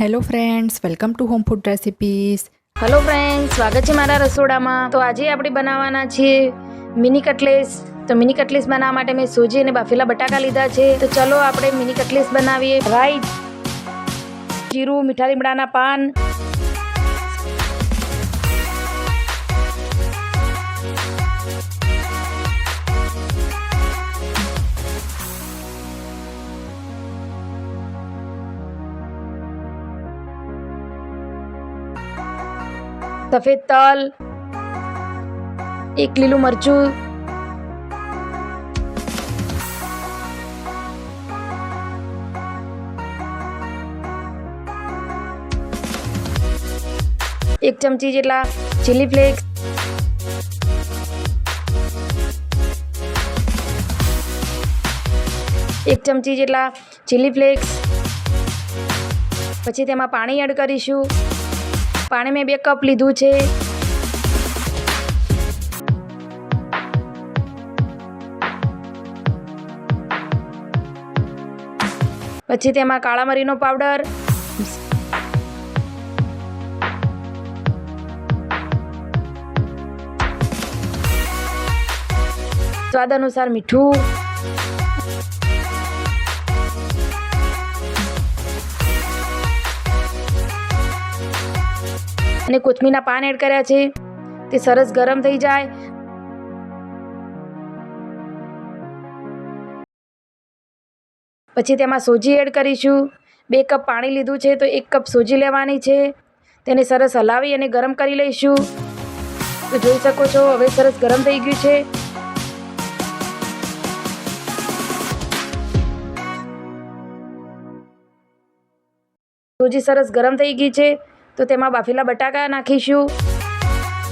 Hello friends welcome to home food recipes hello friend સ્વાગત છે મારા રસોડામાં. તો આજે આપણે બનાવવાના છીએ મિની કટલેસ તો મિની કટલેસ બનાવવા માટે મેં સોજી અને બાફેલા બટાકા લીધા છે. તો ચલો આપણે મિની કટલેસ બનાવીએ. રાઈ જીરું મીઠા લીમડાના પાન. સફેદ તલ, એક લીલું મરચું. એક ચમચી જેટલા ચીલી ફ્લેક્સ એક ચમચી જેટલા ચીલી ફ્લેક્સ પછી તેમાં પાણી એડ કરીશું. પાણી મેં બે કપ લીધું છે. પછી તેમાં કાળા મરીનો પાવડર. સ્વાદ અનુસાર મીઠું. અને કોથમીરના પાન એડ કર્યા છે. તે સરસ ગરમ થઈ જાય. પછી તેમાં સોજી એડ કરીશું. બે કપ પાણી લીધું છે તો એક કપ સોજી લેવાની છે. તેને સરસ હલાવી અને ગરમ કરી લઈશું. તો જોઈ શકો છો, હવે સરસ ગરમ થઈ ગયું છે. સોજી સરસ ગરમ થઈ ગઈ છે. તો તેમાં બાફેલા બટાકા નાખીશું.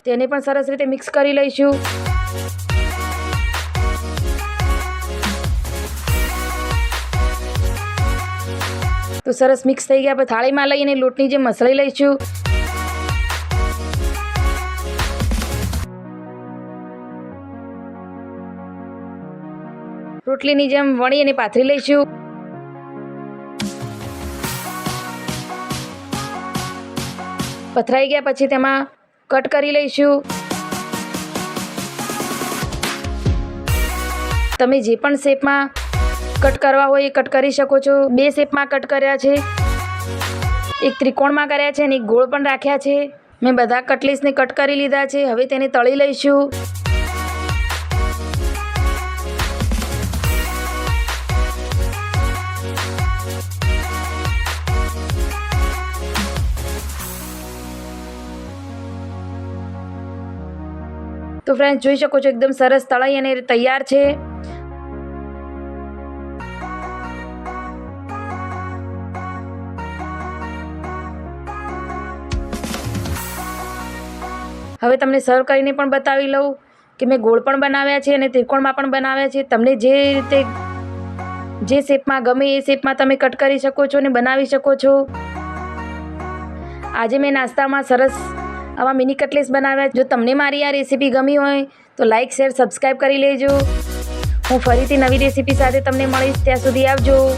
તેને પણ સરસ રીતે મિક્સ કરી લઈશું. તો સરસ મિક્સ થઈ ગયા પછી થાળીમાં લઈને લોટની જેમ મસળી લઈશું. રોટલીની જેમ વણી અને પાથરી લઈશું. પથરાઈ ગયા પછી તેમાં કટ કરી લઈશું. તમે જે પણ શેપમાં કટ કરવા હોય એ કટ કરી શકો છો. બે શેપમાં કટ કર્યા છે. એક ત્રિકોણમાં કર્યા છે અને એક ગોળ પણ રાખ્યા છે. મેં બધા કટલીસને કટ કરી લીધા છે. હવે તેને તળી લઈશું. તો ફ્રેન્ડ્સ જોઈ શકો છો, એકદમ સરસ તળાઈ અને તૈયાર છે. હવે તમને સર્વ કરીને પણ બતાવી લઉં કે મેં ગોળ પણ બનાવ્યા છે અને ત્રિકોણમાં પણ બનાવ્યા છે. તમને જે રીતે જે શેપમાં ગમે એ શેપમાં તમે કટ કરી શકો છો અને બનાવી શકો છો. આજે મેં નાસ્તામાં સરસ આવા મિની કટલેસ બનાવ્યા. જો તમને મારી આ રેસીપી ગમી હોય, તો લાઇક શેર સબસ્ક્રાઈબ કરી લેજો. હું ફરીથી નવી રેસીપી સાથે તમને મળીશ. ત્યાં સુધી આવજો.